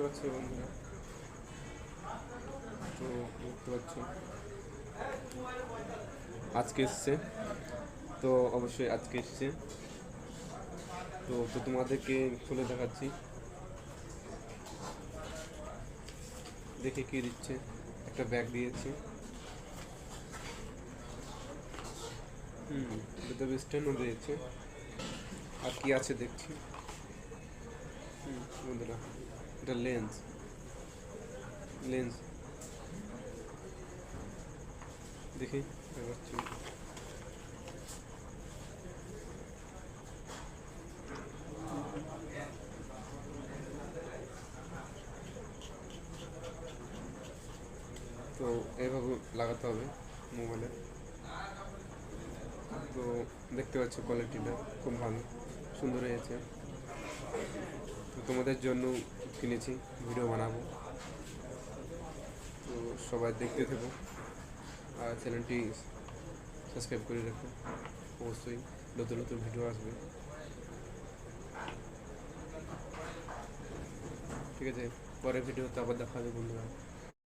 দেখতে পাচ্ছ বন্ধুরা। তো দেখতে পাচ্ছ। আজকে এসছে। তো অবশ্যই আজকে এসছে। তো তো তোমাদেরকে খুলে দেখাচ্ছি। দেখে কি দিচ্ছে? একটা ব্যাগ দিয়েছে। হুম, এটা স্ট্যান্ডও দিয়েছে। আর কি আছে দেখছি। হুম, বন্ধুরা। এটা লেন্স লেন্স দেখি দেখাচ্ছি তো এইভাবে লাগাতে হবে মোবাইলে তো দেখতে পাচ্ছ কোয়ালিটিটা খুব ভালো, সুন্দর হয়েছে। তোমাদের জন্য কিনেছি, ভিডিও বানাবো। তো সবাই দেখতে থাকো। আর চ্যানেলটি সাবস্ক্রাইব করে রাখো। অবশ্যই নতুন নতুন ভিডিও আসবে। ঠিক আছে? পরের ভিডিওতে আবার দেখা হবে, বন্ধুরা।